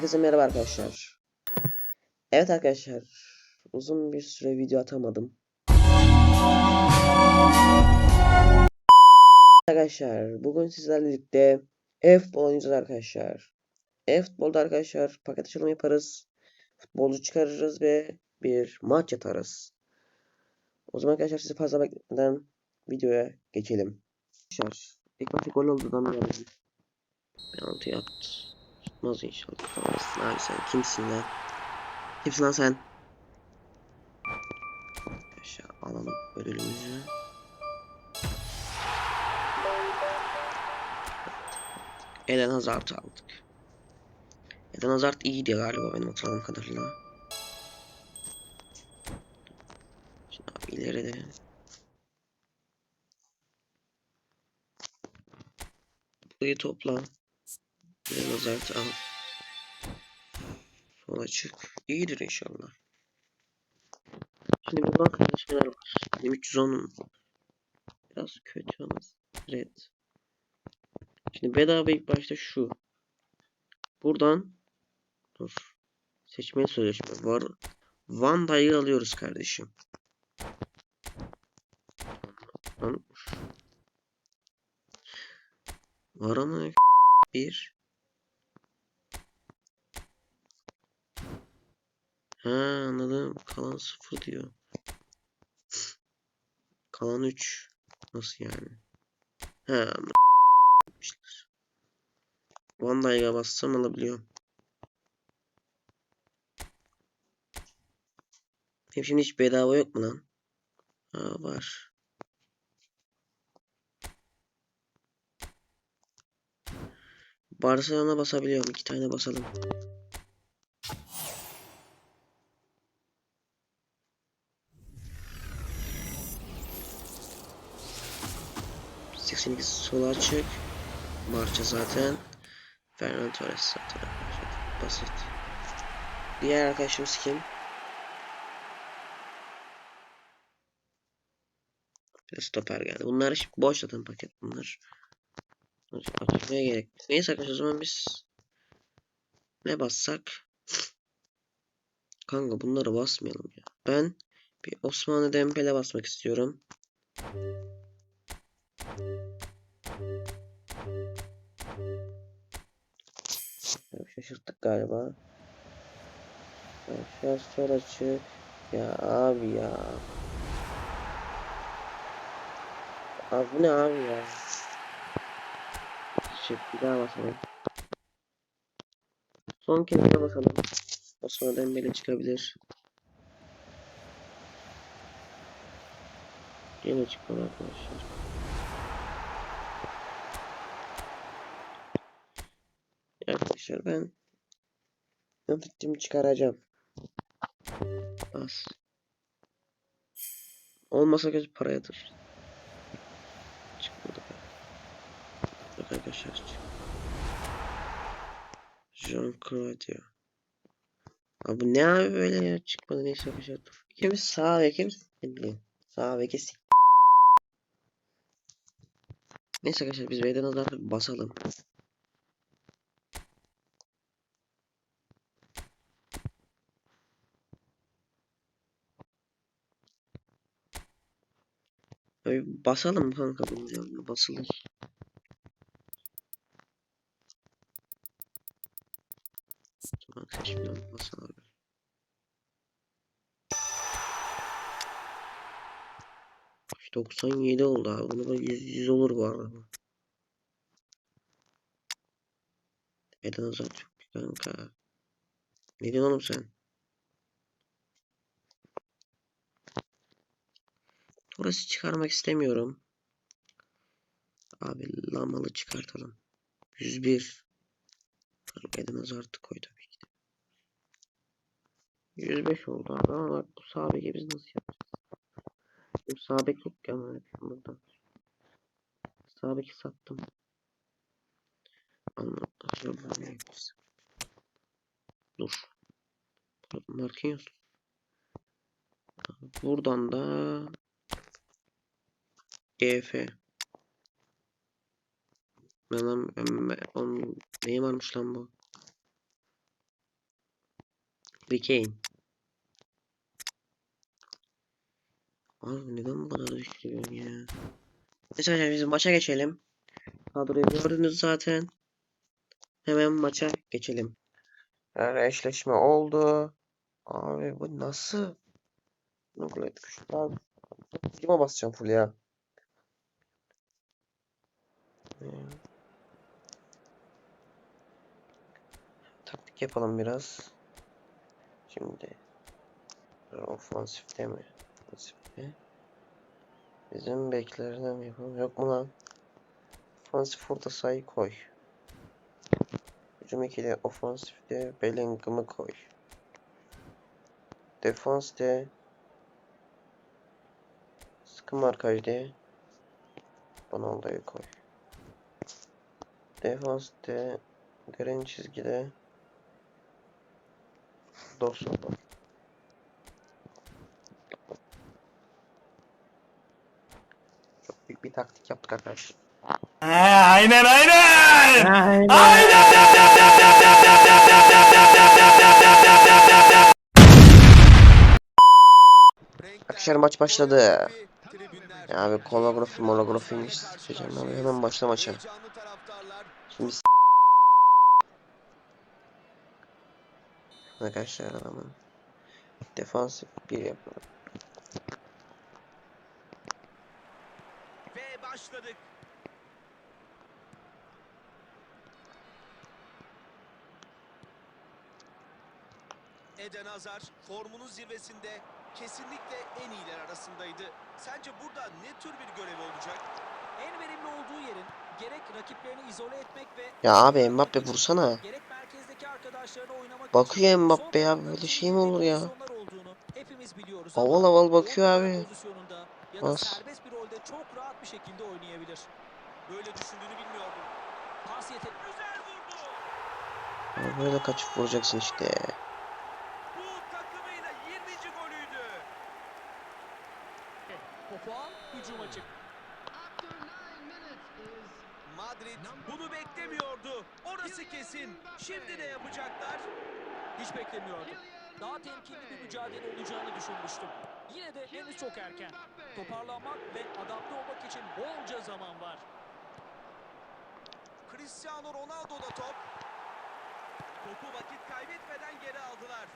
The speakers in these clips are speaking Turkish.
Herkese merhaba arkadaşlar. Evet arkadaşlar. Uzun bir süre video atamadım. Arkadaşlar bugün sizlerle birlikte e-futbol oynayacağız arkadaşlar. E-futbolda arkadaşlar paket açılımı yaparız. Futbolcu çıkarırız ve bir maç yatarız. O zaman arkadaşlar sizi fazla bekletmeden videoya geçelim. Arkadaşlar ilk başta gol olduğundan bir penaltı attı. Tutmaz inşallah. Tutamazsın abi sen kimsin lan? Kimsin lan sen? Aşağı alalım ödülümüzü. Eden Hazard'ı aldık. Eden Hazard iyiydi galiba benim hatırladığım kadarıyla. Şimdi abi ileride. Burayı topla. Eden Hazard'ı al. Sola çık. İyidir inşallah. Şimdi buradan kardeşler var. Benim 310'um. Biraz kötü ama. Red. Şimdi bedava ilk başta şu. Buradan dur. Seçmeye sözleşme var. Van Dijk'ı alıyoruz kardeşim. Var ama bir. Ha anladım. Kalan sıfır diyor. Kalan 3. Nasıl yani? Ha yapmışlar. Van Dijk'a bassam alabiliyorum. Hem şimdi hiç bedava yok mu lan? Ha var. Barcelona basabiliyorum. iki tane basalım. Seksen iki sola açık. Marça zaten. Fernando Torres zaten. Basit. Diğer arkadaşımız kim? Stoper geldi. Bunlar hiç boş zaten paket bunlar. Açmaya gerek. Neyse arkadaşlar o zaman biz ne bassak? Kanka bunları basmayalım ya. Ben bir Osmanlı Dembele basmak istiyorum. Şaşırttık galiba. Aşağı sol açık. Ya abi ya. Abi bu ne abi ya? Çık bir daha basalım. Son daha basalım. O sonra Dembele çıkabilir. Yine çıkmadı arkadaşlar. Arkadaşlar ben Yönetimi çıkaracağım. Bas. Olmasa göz para yatır. Çıkmadı be. Bak arkadaşlar çık. Jean Claude Abi ne abi böyle ya çıkmadı neyse arkadaşlar dur. Ikimiz sağ ve ikimiz. Sağ ve kesin. Neyse arkadaşlar biz V'den azar basalım. Abi basalım kanka bunu. Basılır. Tamam şimdi abi. Üç 97 oldu abi. Bunu da 100, 100 olur bu arada. Eden Hazard çok iyi kanka. Ne diyorsun oğlum sen? Torres'i çıkarmak istemiyorum. Abi Lamalı çıkartalım. 101. Eden Hazard'ı koy tabii ki de. 105 oldu abi ama bak bu sağ beki biz nasıl yapacağız? Bu sağ bek yok ki ama burada. Sağ beki sattım. Anladım. Dur. Marquinhos. Buradan da GF. Ne lan oğlum, neyi varmış lan bu? Harry Kane. Abi neden bana düşürüyorsun ya? Neyse arkadaşlar biz maça geçelim. Kadroyu gördünüz zaten. Hemen maça geçelim. Yani eşleşme oldu. Abi bu nasıl? Nukleat güçler. Kime basacağım full ya? Taktik yapalım biraz. Şimdi ofansifte mi? Ofansifte. Bizim beklerden mi yapalım? Yok mu lan? Ofansif orta sayı koy. Hücum 2'de ofansifte Bellingham'ı koy. Defanste sıkı markajda Ronaldo'yu koy. Defanste derin çizgide koy. Çok büyük bir taktik yaptık arkadaşlar. aynen aynen. Arkadaşlar maç başladı. Ya abi kolagrafi molagrafi seçeceğim abi hemen başla maça. Şimdi s- Arkadaşlar adamın defansif bir yapalım. Ve başladık. Eden Hazar formunun zirvesinde kesinlikle en iyiler arasındaydı. Sence burada ne tür bir görev olacak? En verimli olduğu yerin ya abi Mbappe vursana. Bakıyor Mbappe abi böyle şey mi olur ya? Aval aval bakıyor abi. As. Böyle kaçıp vuracaksın işte. Şimdi ne yapacaklar? Hiç beklemiyordum. Daha temkinli bir mücadele olacağını düşünmüştüm. Yine de henüz çok erken. Toparlanmak ve adapte olmak için bolca zaman var. Cristiano Ronaldo'da top. Topu vakit kaybetmeden geri aldılar.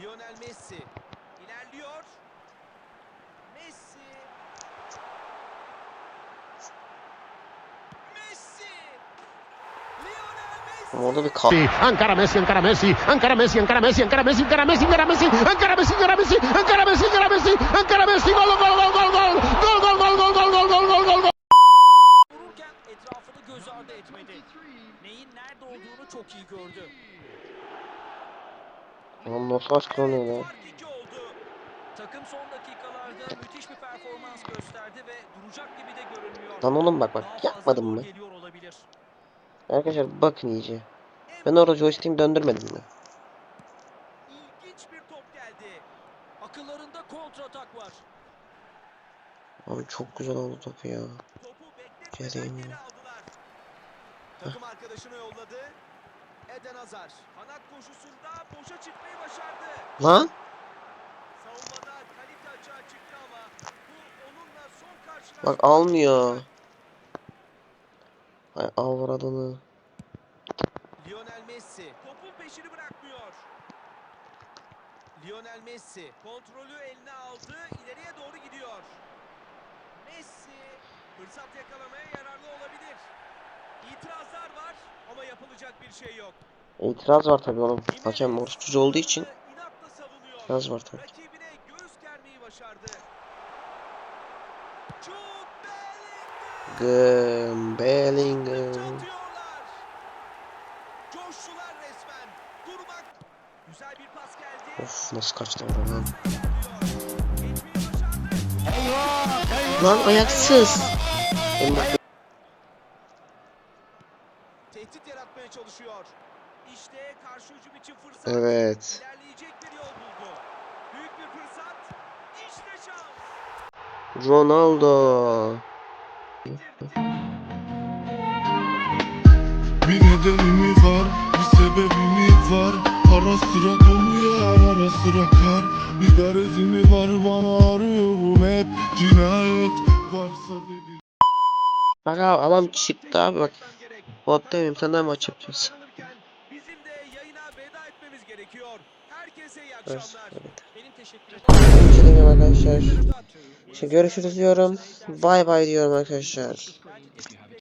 Lionel Messi ilerliyor. Messi. Messi. Lionel Messi. Ama orada bir kal. Encara Messi, encara Messi, encara Messi, encara Messi, encara Messi, encara Messi, encara Messi, encara Messi, encara Messi, encara Messi, encara Messi, encara Messi, gol gol gol gol gol gol gol gol gol gol gol gol gol gol gol Vururken etrafını göz ardı etmedi. Neyin nerede olduğunu çok iyi gördü. Lan nasıl açıklanıyor lan? Takım son dakikalarda müthiş bir performans gösterdi ve duracak gibi de görünmüyor. Lan oğlum bak bak yapmadım gol mı? Arkadaşlar bakın iyice. Ben orada joystick'imi döndürmedim? İlginç bir top geldi. Akıllarında kontratak var. Abi çok güzel oldu topu ya. Geri ya. Takım arkadaşını yolladı. Eden Hazar. Kanat koşusunda boşa çıkmayı başardı. Lan! Savunmada kalite açığa çıktı ama bu onunla son karşılaşma. Bak almıyor. Ay avradını. Lionel Messi topun peşini bırakmıyor. Lionel Messi kontrolü eline aldı, ileriye doğru gidiyor. Messi fırsat yakalamaya yararlı olabilir. İtirazlar var ama yapılacak bir şey yok. İtiraz var tabii oğlum. Hakem oruçsuz olduğu için itiraz var tabii. Bellingham, Bellingham. Of nasıl kaçtı oradan. Lan ayaksız. Tehdit yaratmaya çalışıyor. İşte karşı hücum için fırsat. Evet. Ronaldo. Bir nedeni var bir sebebi mi var Ara sıra doluyor ara sıra kar Bir garezi mi var bana arıyorum hep Cinayet varsa dedi Bak abi adam çıktı abi bak. Hop demeyeyim sen de maç yapacağız. Bizim de yayına veda etmemiz gerekiyor. Herkese iyi akşamlar. evet. Benim teşekkür ederim. Bir şey demiyorum arkadaşlar. Şimdi görüşürüz diyorum. Bay bay diyorum arkadaşlar.